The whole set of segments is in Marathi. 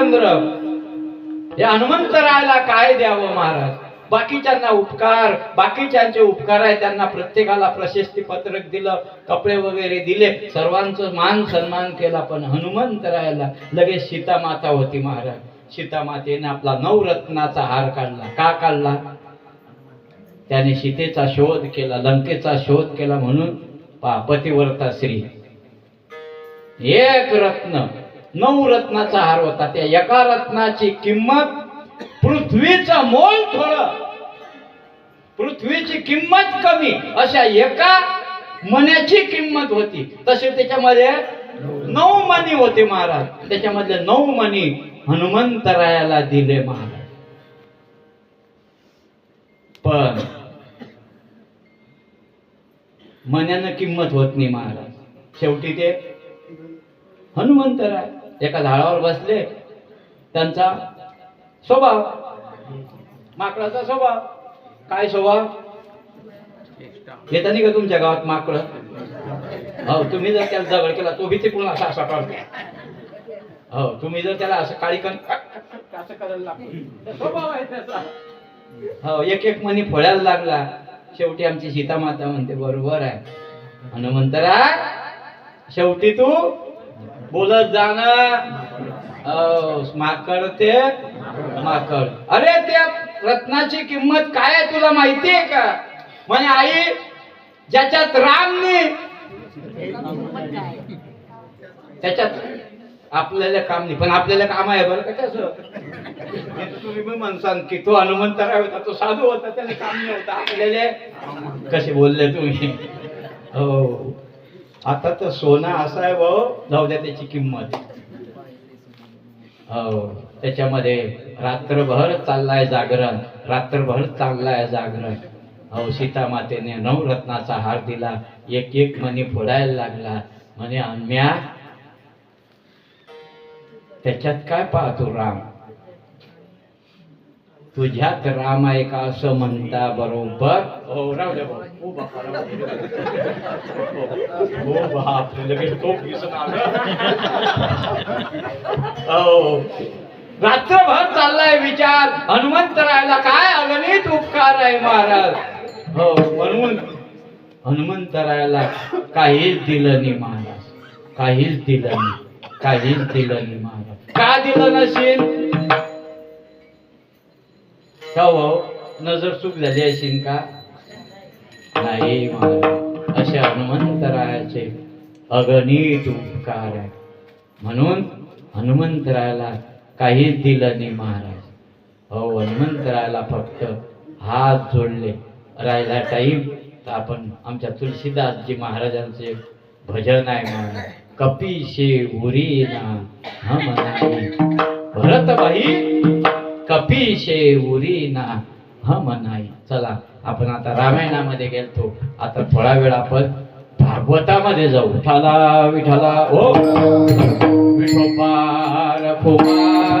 रामचंद्र हे हनुमंतरायला काय द्यावं महाराज? बाकीच्यांना उपकार बाकीच्यांचे उपकार आहे त्यांना प्रत्येकाला प्रशस्ती पत्रक दिलं कपडे वगैरे दिले सर्वांचं मान सन्मान केला पण हनुमंतरायला लगेच सीतामाता होती महाराज. सीतामातेने आपला नवरत्नाचा हार काढला. का काढला? त्याने सीतेचा शोध केला लंकेचा शोध केला म्हणून पतिव्रता श्री. एक रत्न. नऊ रत्नाचा हार होता. त्या एका रत्नाची किंमत पृथ्वीचं मोल थोडं. पृथ्वीची किंमत कमी. अशा एका मण्याची किंमत होती. तसे त्याच्यामध्ये नऊ मणी होते महाराज. त्याच्यामधले नऊ मणी हनुमंतरायाला दिले महाराज. पण मण्यानं किंमत होत नाही महाराज. शेवटी ते हनुमंतराय एका झाडावर बसले त्यांचा स्वभाव माकडाचा स्वभाव. काय स्वभाव? येता नाही का तुमच्या गावात माकड? हो तुम्ही जर त्याला जवळ केला तो बी तिकडून असा असा करतो. हो तुम्ही जर त्याला असं काळी कण असं करायला लागतो. स्वभाव आहे त्याचा. हो एक एक मनी फळायला लागला. शेवटी आमची सीतामाता म्हणते बरोबर आहे. हनुमंतरा शेवटी तू बोलत जाणं हो, माकड ते माकड. अरे त्या रत्नाची किंमत काय आहे तुला माहिती आहे का? म्हणे आई ज्याच्यात राम नाही त्याच्यात आपल्याला काम नाही. पण आपल्याला काम आहे बरं का कसं तुम्ही पण म्हणसान की तो हनुमंतराय होता तो साधू होता त्याला काम नाही होता. आपल्याला कसे बोलले तुम्ही? हो. आता तर सोना असा आहे भाऊ जाऊ द्या त्याची किंमत. हो त्याच्यामध्ये रात्रभर चाललाय जागरण रात्रभर चाललाय जागरण. हो सीता मातेने नवरत्नाचा हार दिला एक एक मनी फोडायला लागला. म्हणे आम्या त्याच्यात काय पाहतो राम? तुझ्यात राम आहे का असं म्हणता बरोबर. हो राहू द्या भाऊ. हो बापा, लगेच. हो. रात्रभर चाललाय विचार. हनुमंतरायला काय अगणित उपकार आहे महाराज. हो म्हणून हनुमंतरायला काहीच दिलं नाही महाराज. काहीच दिलं नाही. काहीच दिलं नाही महाराज. का दिलं नसेल का हो. नजर चूक झाली असेल का? नाही महाराज असे हनुमंतरायाचे अगणित उपकार आहे म्हणून हनुमंतरायाला काहीच दिलं नाही महाराज. हो हनुमंतरायाला फक्त हात जोडले. राहिला टाईम तर आपण आमच्या तुलसीदासजी महाराजांचे भजन आहे महाराज कपिशे उरी ना हम नाही. भरत भाई कपीशे उरी ना हम नाही. चला आपण आता रामायणामध्ये गेलतो. आता थोडा वेळ आपण भागवतामध्ये जाऊ. विठाला विठाला ओ! विठोबार विठोबार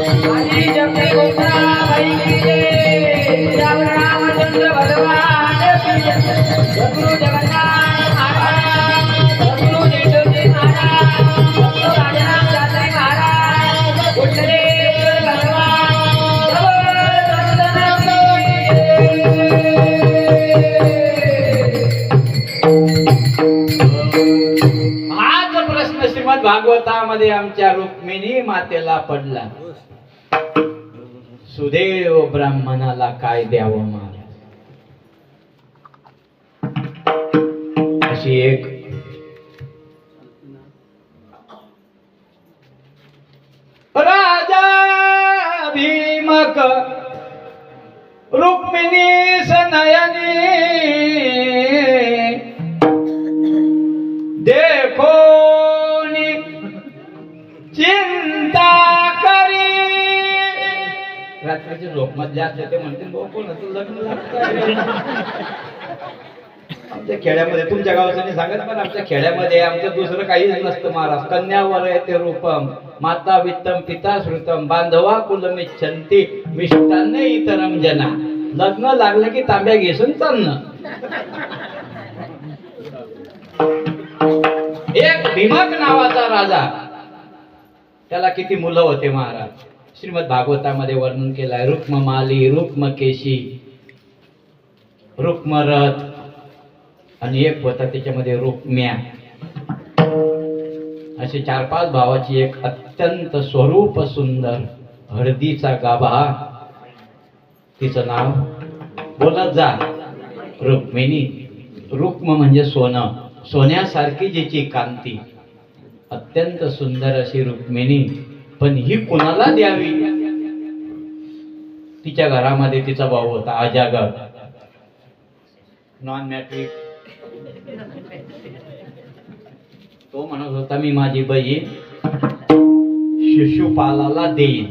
भागवतामध्ये आमच्या रुक्मिणी मातेला पडला. सुदेव ब्राह्मणाला काय द्यावं महाराज अशी एक भीमक रुक्मिणी सनयनी देखोनी चिंता करी रात्रीचे झोप मधले असले ते म्हणतील भाऊ कोणाचं लग्न लागतंय?" आमच्या खेड्यामध्ये तुमच्या गावाचं सांगत पण आमच्या खेड्यामध्ये आमचं दुसरं काहीच नसतं महाराज. कन्यावर ते रूपम माता वित्तम पिता श्रुतम बांधवा कुलमिच्छंती मिष्टान्न इतरम जना. लग्न लागलं की तांब्या घेसून चालणं. एक भीमक नावाचा राजा. त्याला किती मुलं होते महाराज? श्रीमद भागवतामध्ये वर्णन केलंय रुक्ममाली रुक्मकेशी रुक्मरथ आणि एक होता त्याच्यामध्ये रुक्म्या असे चार पाच भावाची एक अत्यंत स्वरूप सुंदर हळदीचा गाभा. तिचं नाव बोलत जा रुक्मिणी. रुक्म म्हणजे सोनं. सोन्यासारखी जिची कांती. अत्यंत सुंदर अशी रुक्मिणी. पण ही कुणाला द्यावी? तिच्या घरामध्ये तिचा भाऊ होता आजागर. नॉन मॅट्रिक तो म्हणत होता मी माझी बहीण शिशुपालाला देईन.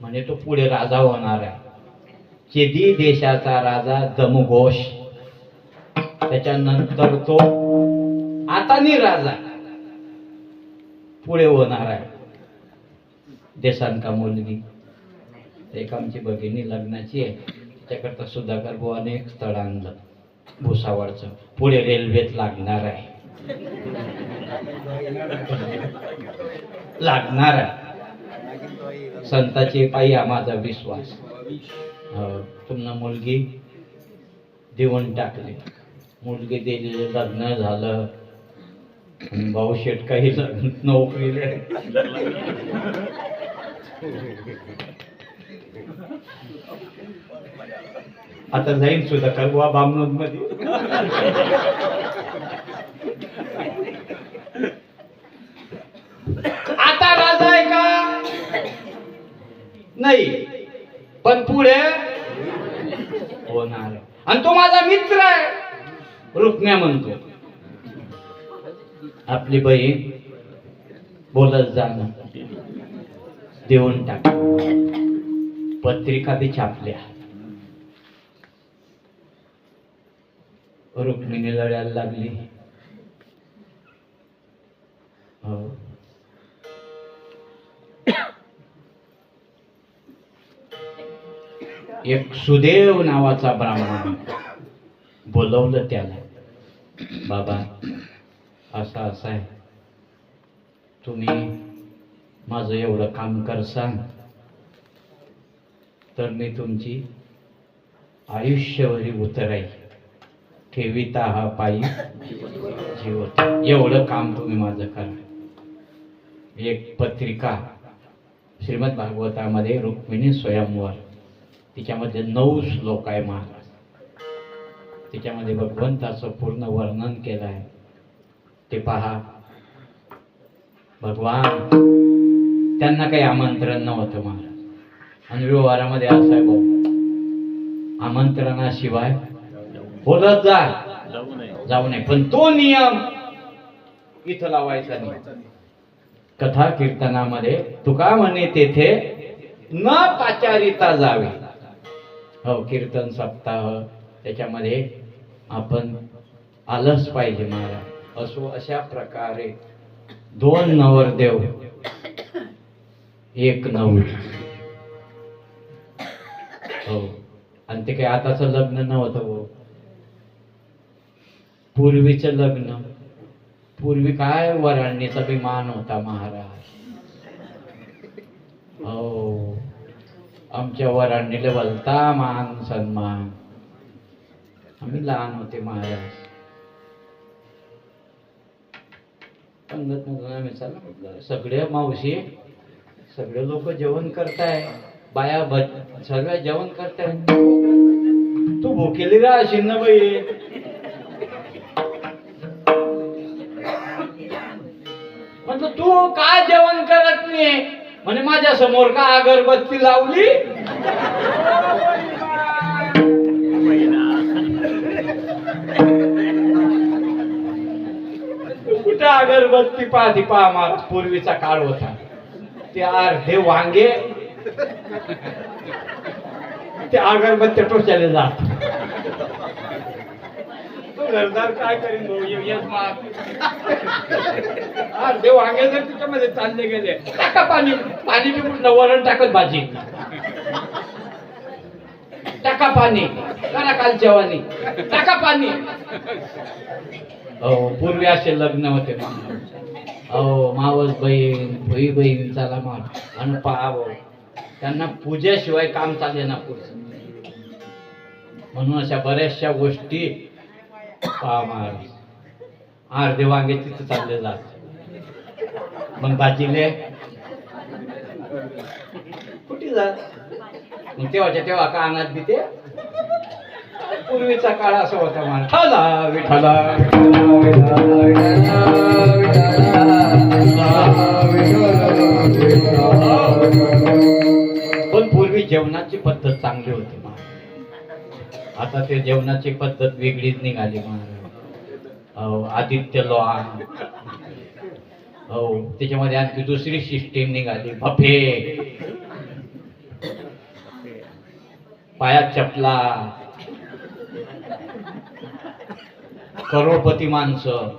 म्हणजे तो पुढे राजा होणार आहे. चेदी देशाचा राजा दमघोष. त्याच्यानंतर तो आता नि राजा पुढे होणार आहे. देशांका मुलगी एक आमची भगिनी लग्नाची आहे. त्याच्याकरता सुधाकर बुवाने एक स्थळ आणलं. भुसावळचं. पुढे रेल्वेत लागणार आहे. लागणार आहे. संताची पायी हा माझा विश्वास. हो, तुम्हाला मुलगी देऊन टाकली. मुलगी दिली लग्न झालं. भाऊ शेट काही लग्न नोकरीला आता जाईल सुद्धा करवा बामनोदमध्ये आता राजा आहे का? नाही. पण पुढे होणार आणि तो माझा मित्र आहे. रुक्म्या म्हणतो. आपली बहीण बोलत जाणं देऊन टाक. पत्रिका बी छापल्या. रुक्मिणी लढायला लागली. हो. एक सुदेव नावाचा ब्राह्मण बोलवलं त्याला. बाबा असा असं आहे. तुम्ही माझं एवढं काम करसान तर मी तुमची आयुष्यभरी उतराई. ठेविता हा पायी. जीवत. एवढं काम तुम्ही माझं करा. एक पत्रिका श्रीमद भागवतामध्ये रुक्मिणी स्वयंवर. तिच्यामध्ये नऊ श्लोक आहे महाराज. तिच्यामध्ये भगवंताचं पूर्ण वर्णन केलं आहे. ते पहा. भगवान त्यांना काही आमंत्रण नव्हतं महाराज. आणि व्यवहारामध्ये असं आहे भाऊ आमंत्रणाशिवाय बोलत जा. जाऊ नये. पण तो नियम इथं लावायचा नाही. कथा कीर्तनामध्ये तुका म्हणे तेथे न पाचारिता जावे. हो कीर्तन सप्ताह त्याच्यामध्ये आपण आलंच पाहिजे महाराज असो अशा प्रकारे दोन नवरदेव एक नऊ हो. आणि ते काही आताचं लग्न नव्हतं हो. पूर्वीचं लग्न पूर्वी काय वरांनीचा अभिमान मान होता महाराज? हो आमच्या वरांडीला बोलता मान सन्मान. आम्ही लहान होते महाराज. पंगत आम्ही सगळे मावशी सगळे लोक जेवण करताय. बाया सगळ्या जेवण करताय. तू भुकेली राहशील ना बाई तू का जेवण करत नाही? म्हणे माझ्यासमोर का अगरबत्ती लावली? कुठं अगरबत्ती पाहती पहा मा पूर्वीचा काळ होता. ते अर्धे वांगे ते अगरबत्ती टोचाले जात. तो घरदार काय करीन भाऊ? येस मा अर्धे वांगे जर तिच्यामध्ये चालले गेले. टाका पाणी पाणी मी कुठलं? वरण टाकत भाजी. टाका पाणी. करा काल जेवानी टाका पाणी. हो पूर्वी असे लग्न होते हो मावस बहीण भुई बहीण चला मार आणि पाहाव त्यांना पूजेशिवाय काम चालले ना पुढचं. म्हणून अशा बऱ्याचशा गोष्टी पहा महाराज अर्धे वांगे तिथं चालले जात. मग भाजीले? कुठे जात? मग तेव्हाच्या तेव्हा का आणत बी ते? पूर्वीचा काळ असा होता मला विठाला. पण पूर्वी जेवणाची पद्धत चांगली होती आता ते जेवणाची पद्धत वेगळीच निघाली महाराज आदित्य लॉन हो त्याच्यामध्ये आणखी दुसरी सिस्टीम निघाली. भफे. पायात चपला. करोडपती माणसं.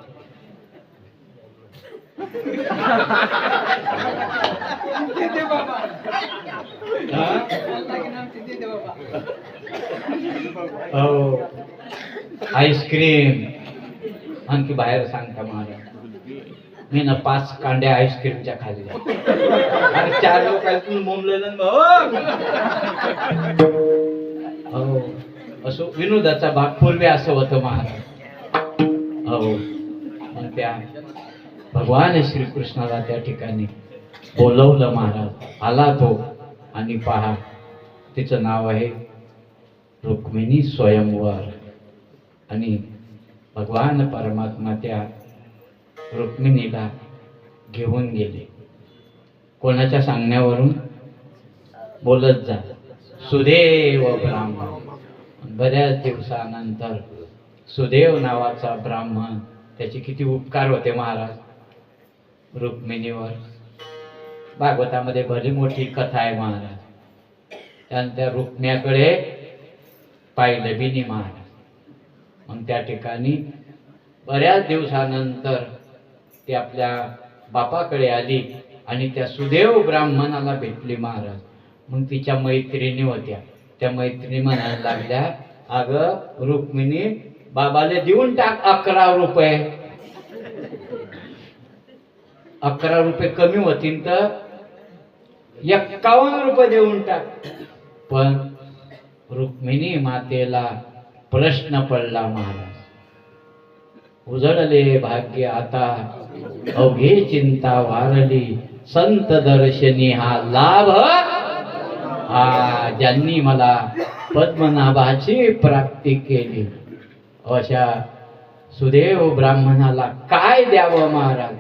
हो आईस्क्रीम आणखी बाहेर सांगता महाराज मी ना पाच कांड्या आईस्क्रीमच्या खाली अरे चार लोकांतून बोंबलेलं हो. हो. असो विनोदाचा भाग पूर्वी असं होतं महाराज. हो. मग त्या भगवान श्रीकृष्णाला त्या ठिकाणी बोलवलं महाराज. आला तो आणि पहा तिचं नाव आहे रुक्मिणी स्वयंवर. आणि भगवान परमात्मा त्या रुक्मिणीला घेऊन गेले. कोणाच्या सांगण्यावरून? बोलत जा. सुदेव ब्राह्मण. बऱ्याच दिवसानंतर सुदेव नावाचा ब्राह्मण त्याचे किती उपकार होते महाराज. रुक्मिणीवर. भागवतामध्ये भली मोठी कथा आहे महाराज. त्यानंतर रुक्म्याकडे पाहिलं बिनी महाराज. मग त्या ठिकाणी बऱ्याच दिवसानंतर ती आपल्या बापाकडे आली आणि त्या सुदेव ब्राह्मणाला भेटली महाराज. मग तिच्या मैत्रिणी होत्या. त्या मैत्रिणी म्हणायला लागल्या अगं रुक्मिणी बाबाला देऊन टाक अकरा रुपये. अकरा रुपये कमी होतील तर एक्कावन्न रुपये देऊन टाक. पण रुक्मिणी मातेला प्रश्न पडला महाराज. उजळले भाग्य आता. अवघे चिंता वारली. संत दर्शनी हा लाभ. हा ज्यांनी मला पद्मनाभाची प्राप्ती केली. अशा सुदेव ब्राह्मणाला काय द्यावं महाराज?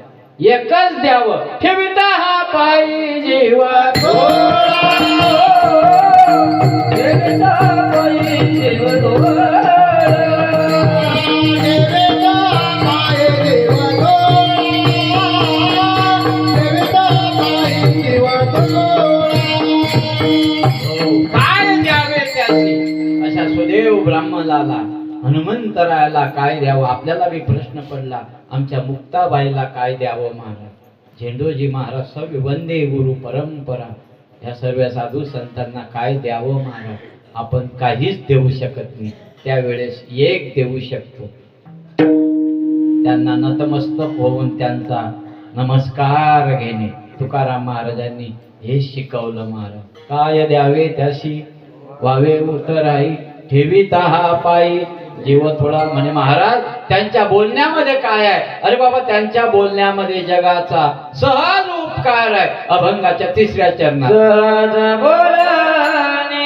एकच द्यावं. ठेविता हा पायी जीवा. हनुमंतरायाला काय द्यावं? आपल्याला बी प्रश्न पडला आमच्या मुक्ताबाईला काय द्यावं महाराज? झेंडोजी महाराज सव्य वंदे गुरु परंपरा. या सर्व साधू संतांना काय द्यावं महाराज? आपण काहीच देऊ शकत नाही. त्यावेळेस एक देऊ शकतो. त्यांना नतमस्तक होऊन त्यांचा नमस्कार घेणे. तुकाराम महाराजांनी हे शिकवलं महाराज. काय द्यावे त्याशी? वावे उतराई ठेविता हा पायी. जीवन थोडा म्हणे महाराज त्यांच्या बोलण्यामध्ये काय आहे? अरे बाबा त्यांच्या बोलण्यामध्ये जगाचा सहज उपकार आहे अभंगाच्या तिसऱ्या चरणात. सहज बोलाने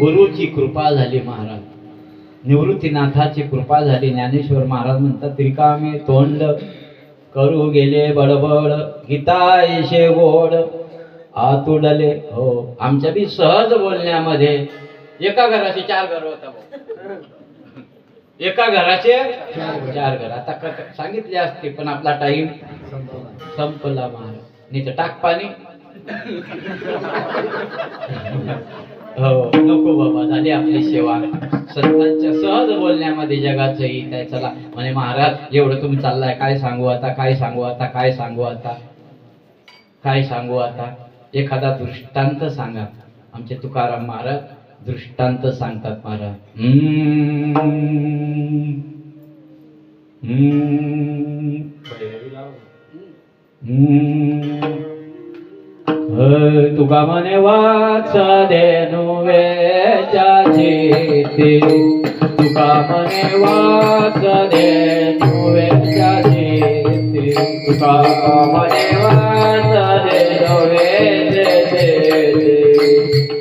गुरुची कृपा झाली महाराज. निवृत्तीनाथाची कृपा झाली. ज्ञानेश्वर महाराज म्हणतात रिकामे तोंड करू गेले बडबड गीतायशे गोड आतुडले. हो आमच्या बी सहज बोलण्यामध्ये एका घराचे चार घर होता एका घराचे चार घर. आता सांगितले असते पण आपला टाइम संपला महाराज. नाही तर टाक पाणी. हो नको बाबा झाली आपली सेवा. संतांच्या सहज बोलण्यामध्ये जगाचं हित आहे. चला म्हणे महाराज एवढं तुम्ही चाललाय काय सांगू आता काय सांगू आता काय सांगू आता? काय सांगू आता? एखादा दृष्टांत सांगा. आमचे तुकाराम महाराज दृष्टांत सांगतात महाराज. हम्म. हम्म. हम्म. अ, तुका म्हणे वाच देनु वेचाची तुका म्हणे वाचा देनु वेचाची तुका म्हणे वाच देनु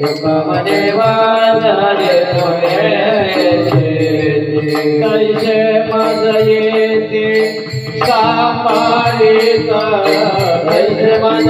तुका म्हणे वाच देनु वेचाची कैसे मज येते सांभाळीत कैसे मज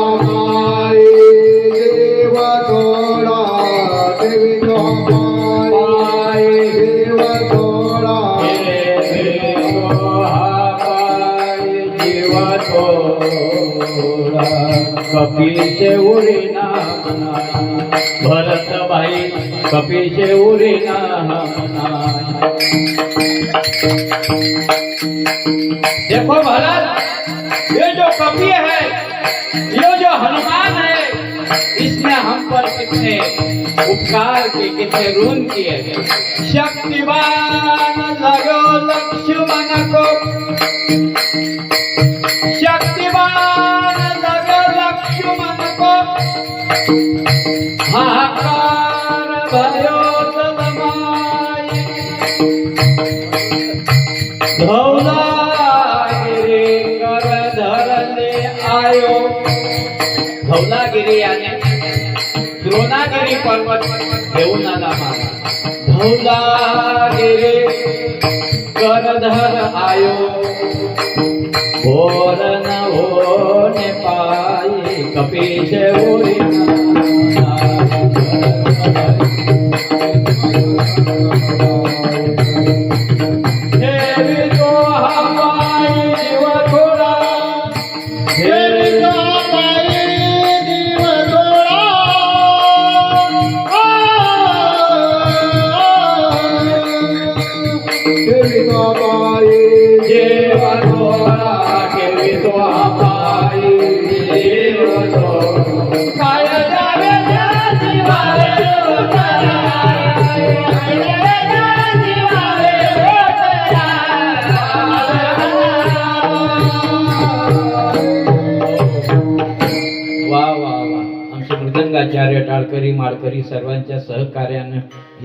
कपीचे उरी ना भरत भाई कपीचे उरी ना देखो भरत ये जो कपी है, ये जो हनुमान है, इसने हम पर कितने उपकार किए, कितने ऋण किए हैं। शक्तिवान लगो लक्ष्मण को आणि पर्वत घेऊन आला माझा धौलागिरी करधर आयो.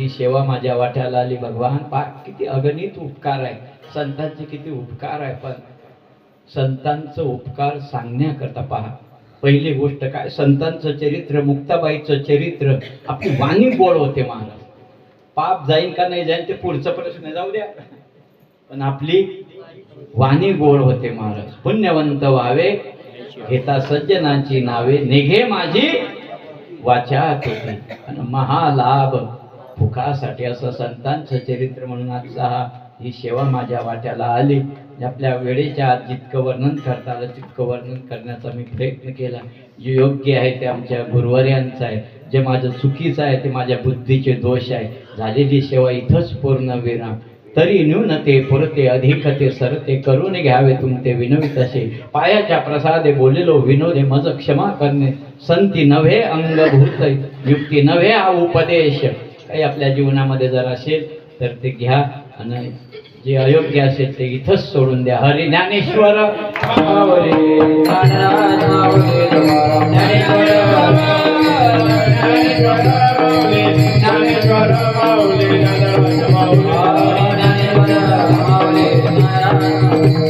ही सेवा माझ्या वाट्याला आली. भगवान पा किती अगणित उपकार आहे. संतांचे किती उपकार आहे पण संतांचं उपकार सांगण्याकरता पहा. पहिली गोष्ट काय? संतांचं चरित्र मुक्ताबाईचं चरित्र. आपली वाणी गोड होते महाराज. पाप जाईल का नाही जाईल ते पुढचा प्रश्न जाऊ द्या. पण आपली वाणी गोड होते महाराज. पुण्यवंत व्हावे घेता सज्जनांची नावे. निघे माझी वाचा होती आणि महालाभ फुकासाठी असं संतांचं चरित्र म्हणून आजचा हा ही सेवा माझ्या वाट्याला आली. आपल्या वेळेच्या आत जितकं वर्णन करता आलं तितकं वर्णन करण्याचा मी प्रयत्न केला. जे योग्य आहे ते आमच्या गुरुवर्यांचं आहे. जे माझं चुकीचं आहे ते माझ्या बुद्धीचे दोष आहे. झालेली सेवा इथंच पूर्ण विराम. तरी न्यूनते पुरते अधिकते सरते करून घ्यावे तुमते विनवित असे पायाच्या प्रसादे बोलेलो विनोदे मज क्षमा करणे. संती नव्हे अंगभूत युक्ती नव्हे हा उपदेश. काही आपल्या जीवनामध्ये जर असेल तर ते घ्या आणि जे अयोग्य असेल ते इथंच सोडून द्या. हरी ज्ञानेश्वर. ज्ञानेश्वर.